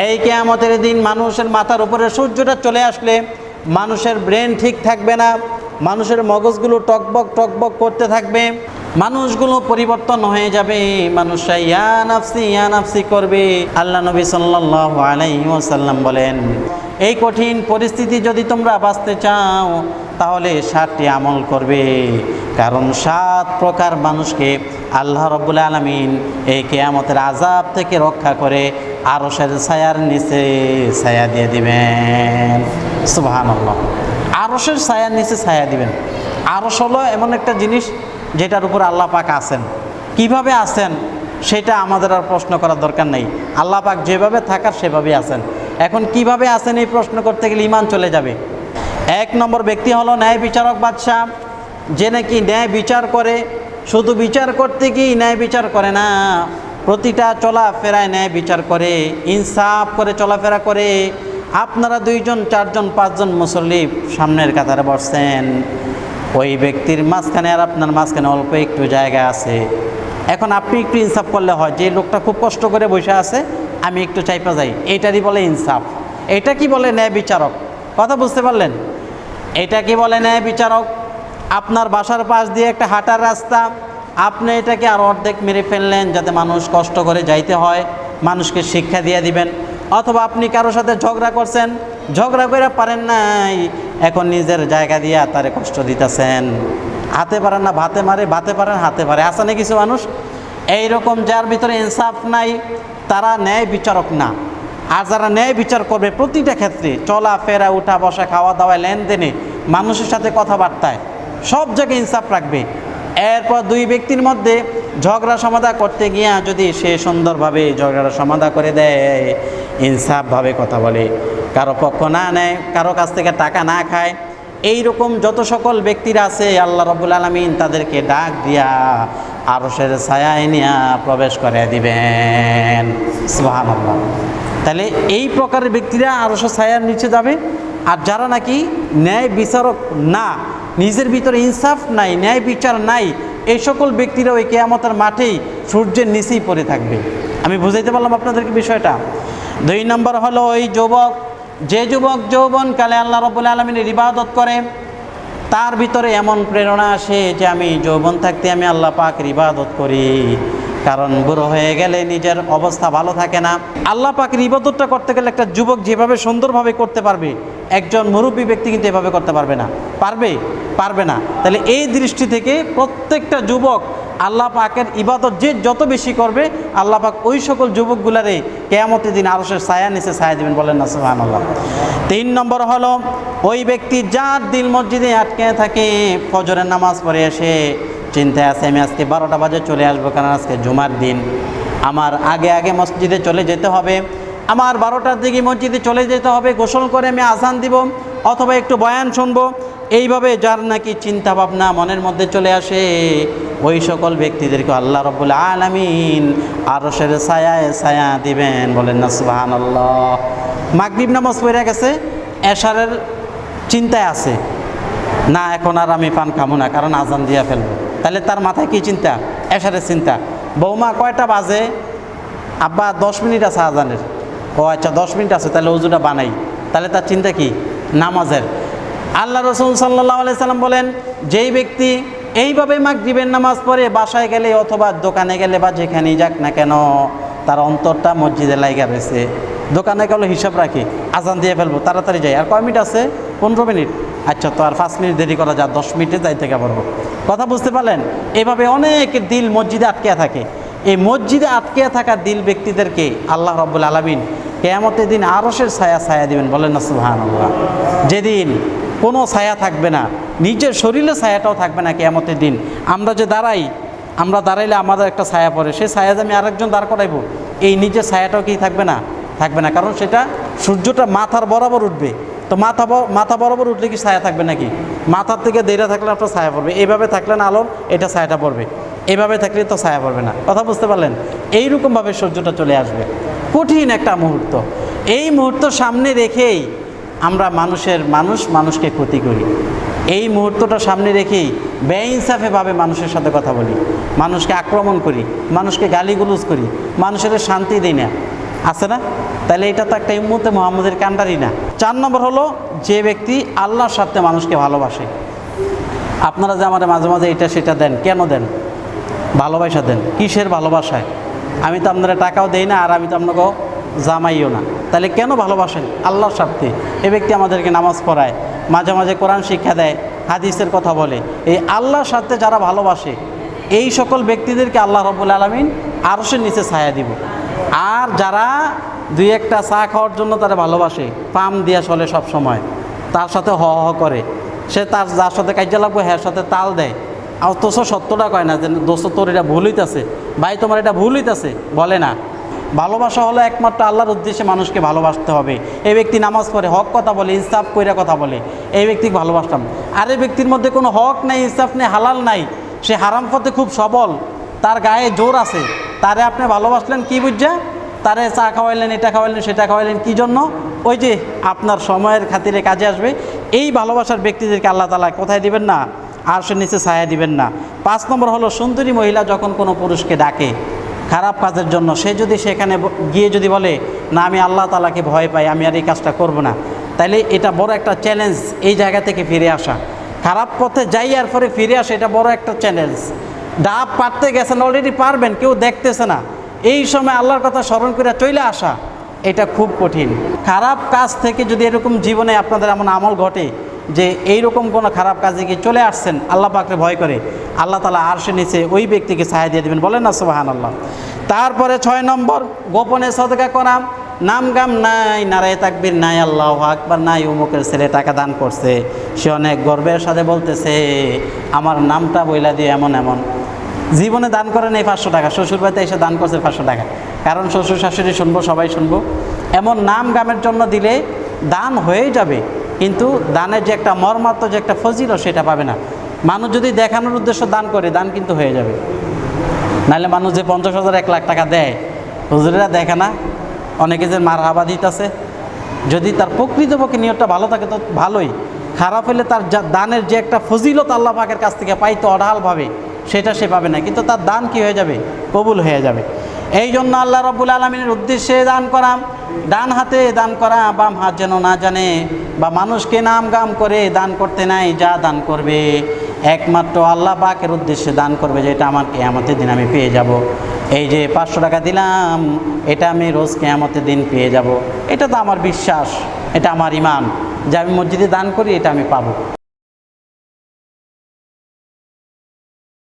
এই কেয়ামতের দিন মানুষের মাথার উপরে সূর্যটা চলে আসলে মানুষের ব্রেন ঠিক থাকবে না, মানুষের মগজগুলো টকবক টকবক করতে থাকবে, মানুষগুলো পরিবর্তন হয়ে যাবে, মানুষরা ইয়া নাফসি ইয়া নাফসি করবে, আল্লাহ নবী ওয়াসাল্লাম বলেন। এই কঠিন পরিস্থিতি যদি তোমরা বাঁচতে চাও, তাহলে সাতটি আমল করবে। কারণ সাত প্রকার মানুষকে আল্লাহ রব্বুল আলমিন এই কেয়ামতের আজাব থেকে রক্ষা করে আরশের ছায়ার নিচে ছায়া দিয়ে দিবেন। সুবাহান আল্লাহ আরশের ছায়ার নিচে ছায়া দিবেন। আরশ হলো এমন একটা জিনিস যেটার উপর আল্লাহ পাক আছেন। কীভাবে আছেন? সেটা আমাদের আর প্রশ্ন করার দরকার নেই। আল্লাহ পাক যেভাবে থাকার সেভাবেই আছেন। এখন কীভাবে আছেন এই প্রশ্ন করতে গেলে ইমান চলে যাবে। এক নম্বর ব্যক্তি হলো ন্যায় বিচারক বাদশাহ। যে নাকি ন্যায় বিচার করে, শুধু বিচার করতে কি ন্যায় বিচার করে না। প্রতিটা চলাফেরায় ন্যায় বিচার করে, ইনসাফ করে, চলাফেরা করে আপনারা দুইজন, চারজন, পাঁচজন মুসল্লি সামনের কাতারে বসছেন। ওই ব্যক্তির মাঝখানে আর আপনার মাঝখানে অল্প একটু জায়গা আছে। এখন আপনি একটু ইনসাফ করলে হয়, যে লোকটা খুব কষ্ট করে বসে আছে, আমি একটু চাইপা যাই। এইটারই বলে ইনসাফ। এটা কি বলে ন্যায় বিচারক? কথা বুঝতে পারলেন? এটা কি বলে ন্যায় বিচারক? আপনার বাসার পাশ দিয়ে একটা হাঁটার রাস্তা আপনি এটাকে আর অর্ধেক মেরে ফেললেন যাতে মানুষ কষ্ট করে যাইতে হয়, মানুষকে শিক্ষা দিয়ে দিবেন। অথবা আপনি কারোর সাথে ঝগড়া করছেন, ঝগড়া করে পারেন নাই, এখন নিজের জায়গা দিয়ে তারে কষ্ট দিতেছেন। হাতে পারেন না, ভাতে মারে, ভাতে পারেন, হাতে পারে আছে না কিছু মানুষ? এই রকম যার ভিতরে ইনসাফ নাই, তারা ন্যায় বিচারক না। আর যারা ন্যায় বিচার করবে প্রতিটা ক্ষেত্রে, চলা, ফেরা, উঠা, বসা খাওয়া দাওয়া লেনদেনে মানুষের সাথে কথাবার্তায় সব জায়গায় ইনসাফ রাখবে। এরপর দুই ব্যক্তির মধ্যে ঝগড়া সমাধা করতে গিয়া যদি সে সুন্দরভাবে ঝগড়াটা সমাধা করে দেয়, ইনসাফভাবে কথা বলে, কারও পক্ষ না নেয়, কারও কাছ থেকে টাকা না খায় এই রকম যত সকল ব্যক্তিরা আছে, আল্লাহ রবুল আলমিন তাদেরকে ডাক দিয়া আরশের ছায়ায় নিয়া প্রবেশ করে দিবেন। আল্লাহ তাহলে এই প্রকারের ব্যক্তিরা আরশের ছায়ার নিচে যাবে, আর যারা নাকি ন্যায় বিচারক না নিজের ভিতরে ইনসাফ নাই, ন্যায় বিচার নাই, এই সকল ব্যক্তিরা ওই কেয়ামতার মাঠেই সূর্যের নিচেই পড়ে থাকবে। আমি বুঝাইতে পারলাম আপনাদেরকে বিষয়টা। দুই নম্বর হলো ওই যুবক, যে যুবক যৌবন কালে আল্লাহ রবুল আলমিনের ইবাদত করে, তার ভিতরে এমন প্রেরণা আসে যে আমি যৌবন থাকতে আমি আল্লাহ পাক ইবাদত করি। কারণ বুড়ো হয়ে গেলে নিজের অবস্থা ভালো থাকে না। আল্লাহ পাকের ইবাদতটা করতে গেলে একটা যুবক যেভাবে সুন্দরভাবে করতে পারবে, একজন মুরব্বী ব্যক্তি কিন্তু এভাবে করতে পারবে না। পারবে? পারবে না। তাহলে এই দৃষ্টি থেকে প্রত্যেকটা যুবক আল্লাহ পাকের ইবাদত যে যত বেশি করবে, আল্লাহ পাক ওই সকল যুবকগুলারে কেয়ামতের দিন আরশের ছায়া নিচে ছায়া দিবেন বলেন না সুহান আল্লাহ তিন নম্বর হলো, ওই ব্যক্তি যার দিল মসজিদে আটকে থাকে, ফজরের নামাজ পড়ে এসে চিন্তায় আছে, আমি আজকে বারোটা বাজে চলে আসব কারণ আজকে জুমার দিন। আমার আগে আগে মসজিদে চলে যেতে হবে। আমার বারোটার দিকে মসজিদে চলে যেতে হবে, গোসল করে আমি আসান দিব, অথবা একটু বয়ান শুনব। এইভাবে যার নাকি চিন্তা ভাবনা মনের মধ্যে চলে আসে। ওই সকল ব্যক্তিদেরকে আল্লাহ রব্বুল আলমিন আরশের ছায়ায় ছায়া দিবেন, বলেন না সুবাহান আল্লাহ মাগরিব নামাজ পড়ে গেছে, এশারের চিন্তায় আছে। না, এখন আর আমি পান খাব না, কারণ আজান দিয়া ফেলব। তাহলে তার মাথায় কি চিন্তা? এশারের চিন্তা। বৌমা কয়টা বাজে? আব্বা দশ মিনিট আছে আজানের। ও আচ্ছা দশ মিনিট আছে, তাহলে উজুটা বানাই। তাহলে তার চিন্তা কি? নামাজের। আল্লাহ রসুল সাল্লাহ সাল্লাম বলেন, যেই ব্যক্তি এইভাবে মাগরিবের নামাজ পড়ে, বাসায় গেলে অথবা দোকানে গেলে বা যেখানেই যাক না কেন, তার অন্তরটা মসজিদে লাইগা রয়েছে। দোকানে গেলে হিসাব রাখি, আজান দিয়ে ফেলব, তাড়াতাড়ি যাই। আর কয় মিনিট আছে? পনেরো মিনিট। আচ্ছা তো আর পাঁচ মিনিট দেরি করা যায়, দশ মিনিটে যাই থেকে পারব কথা বুঝতে পারলেন? এভাবে অনেক দিল মসজিদে আটকে থাকে। এই মসজিদে আটকে থাকা দিল ব্যক্তিদেরকে আল্লাহ রব্বুল আলমিন কেয়ামতের দিন আরসের ছায়া ছায়া দিবেন। বলেন না সুহান যেদিন কোনো ছায়া থাকবে না, নিজের শরীরে ছায়াটাও থাকবে না কেয়ামতের দিন। আমরা যে দাঁড়াই, আমরা দাঁড়াইলে আমাদের একটা ছায়া পড়ে। সেই ছায়া যে আমি আরেকজন দাঁড় করাইবো, এই নিজের ছায়াটাও কি থাকবে না? থাকবে না। কারণ সেটা সূর্যটা মাথার বরাবর উঠবে। তো মাথা মাথা বরাবর উঠলে কি ছায়া থাকবে নাকি? মাথার থেকে দেরা থাকলে আপনার ছায়া পড়বে। এইভাবে থাকলে না আলোর এটা ছায়াটা পড়বে। এভাবে থাকলে তো ছায়া পড়বে না। কথা বুঝতে পারলেন? এইরকমভাবে সূর্যটা চলে আসবে। কঠিন একটা মুহূর্ত। এই মুহূর্ত সামনে রেখেই আমরা মানুষের মানুষ মানুষকে ক্ষতি করি। এই মুহূর্তটা সামনে রেখেই বেইনসাফেভাবে মানুষের সাথে কথা বলি। মানুষকে আক্রমণ করি। মানুষকে গালিগুলুজ করি। মানুষের শান্তি দিই না। আছে না? তাহলে এটা তো একটা ইম্মতে মোহাম্মদের কান্ডারি না। চার নম্বর হলো, যে ব্যক্তি আল্লাহর স্বার্থে মানুষকে ভালোবাসে। আপনারা যে আমার মাঝে মাঝে এটা সেটা দেন, কেন দেন? ভালোবাসা দেন। কিসের ভালোবাসায়? আমি তো আপনারা টাকাও দেই না, আর আমি তো আপনাকেও জামাইও না। তাহলে কেন ভালোবাসেন আল্লাহর স্বার্থে? এ ব্যক্তি আমাদেরকে নামাজ পড়ায়, মাঝে মাঝে কোরআন শিক্ষা দেয়, হাদিসের কথা বলে। এই আল্লাহর স্বার্থে যারা ভালোবাসে, এই সকল ব্যক্তিদেরকে আল্লাহ রবুল আলমিন আরশের নিচে ছায়া দিব। আর যারা দুই একটা চা খাওয়ার জন্য তারা ভালোবাসে, পাম দিয়া চলে সব সময় তার সাথে হ হ করে। সে তার যার সাথে কার্য লাগবে, হ্যার সাথে তাল দেয়। আর অথচ সত্যটা কয় না যে, দোস্ত, তোর এটা ভুল হইতাছে। ভাই, তোমার এটা ভুল হইতাছে। বলে না। ভালোবাসা হলো একমাত্র আল্লাহর উদ্দেশ্যে মানুষকে ভালোবাসতে হবে। এই ব্যক্তি নামাজ পড়ে, হক কথা বলে, ইনসাফ কইরা কথা বলে। এই ব্যক্তিকে ভালোবাসতাম। আর এই ব্যক্তির মধ্যে কোনো হক নেই, ইনসাফ নেই, হালাল নাই। সে হারাম পথে খুব সবল। তার গায়ে জোর আছে। তারে আপনি ভালোবাসলেন কি বুঝছে? তারে চা খাওয়াইলেন, এটা খাওয়াইলেন, সেটা খাওয়াইলেন, কি জন্য? ওই যে আপনার সময়ের খাতিরে কাজে আসবে। এই ভালোবাসার ব্যক্তিদেরকে আল্লাহ তালা কোথায় দিবেন না? আর সে নিচে ছায়া দিবেন না। পাঁচ নম্বর হলো, সুন্দরী মহিলা যখন কোনো পুরুষকে ডাকে, খারাপ কাজের জন্য, সে যদি সেখানে গিয়ে যদি বলে, না, আমি আল্লাহ তালাকে ভয় পাই, আমি আর এই কাজটা করব না। তাইলে এটা বড় একটা চ্যালেঞ্জ এই জায়গা থেকে ফিরে আসা। খারাপ পথে যাই আর পরে ফিরে আসা, এটা বড় একটা চ্যালেঞ্জ ডাব পারতে গেছেন অলরেডি পারবেন, কেউ দেখতেছে না। এই সময় আল্লাহর কথা স্মরণ করে চলে আসা, এটা খুব কঠিন। খারাপ কাজ থেকে যদি এরকম জীবনে আপনাদের এমন আমল ঘটে যে এইরকম কোনো খারাপ কাজে গিয়ে চলে আসছেন, আল্লাহ পাকরে ভয় করে। আল্লাহ তালা আরশে নিচে ওই ব্যক্তিকে সাহায্য দিয়ে দেবেন, বলেন না সুবাহান আল্লাহ তারপরে ছয় নম্বর, গোপনে সদকা করা, নাম গাম নাই, নারায় তাকবির নাই, আল্লাহ আকবার নাই, উমুকের ছেলে টাকা দান করছে। সে অনেক গর্বের সাথে বলতেছে, আমার নামটা বইলা দিয়ে এমন এমন। জীবনে দান করেন এই পাঁচশো টাকা, শ্বশুর বাড়িতে এসে দান করছে পাঁচশো টাকা। কারণ শ্বশুর শাশুড়ি শুনব, সবাই শুনব। এমন নাম গামের জন্য দিলে দান হয়ে যাবে, কিন্তু দানের যে একটা মর্মাত্ম, যে একটা ফজিল সেটা পাবে না। মানুষ যদি দেখানোর উদ্দেশ্য দান করে, দান কিন্তু হয়ে যাবে। নাহলে মানুষ যে পঞ্চাশ হাজার, এক লাখ টাকা দেয়, হুজুরেরা দেখে না। অনেকে যে মার হাবা দিতেছে। যদি তার প্রকৃতপক্ষে নিয়তটা ভালো থাকে, তো ভালোই। খারাপ হলে তার দানের যে একটা ফজিলত আল্লাহ পাকের কাছ থেকে পাইতো অঢালভাবে সেটা সে পাবে না। কিন্তু তার দান কি হয়ে যাবে? কবুল হয়ে যাবে। এই জন্য আল্লাহ রব্বুল আলমিনের উদ্দেশ্যে দান করা, ডান হাতে দান করা, বাম হাত যেন না জানে বা মানুষকে নাম গাম করে দান করতে নাই, যা দান করবে। একমাত্র আল্লাহ পাকের উদ্দেশ্যে দান করবে যেটা আমার কেয়ামতের দিন আমি পেয়ে যাব। এই যে পাঁচশো টাকা দিলাম, এটা আমি রোজ কেয়ামতের দিন পেয়ে যাব। এটা তো আমার বিশ্বাস, এটা আমার ইমান যে আমি মসজিদে দান করি, এটা আমি পাবো।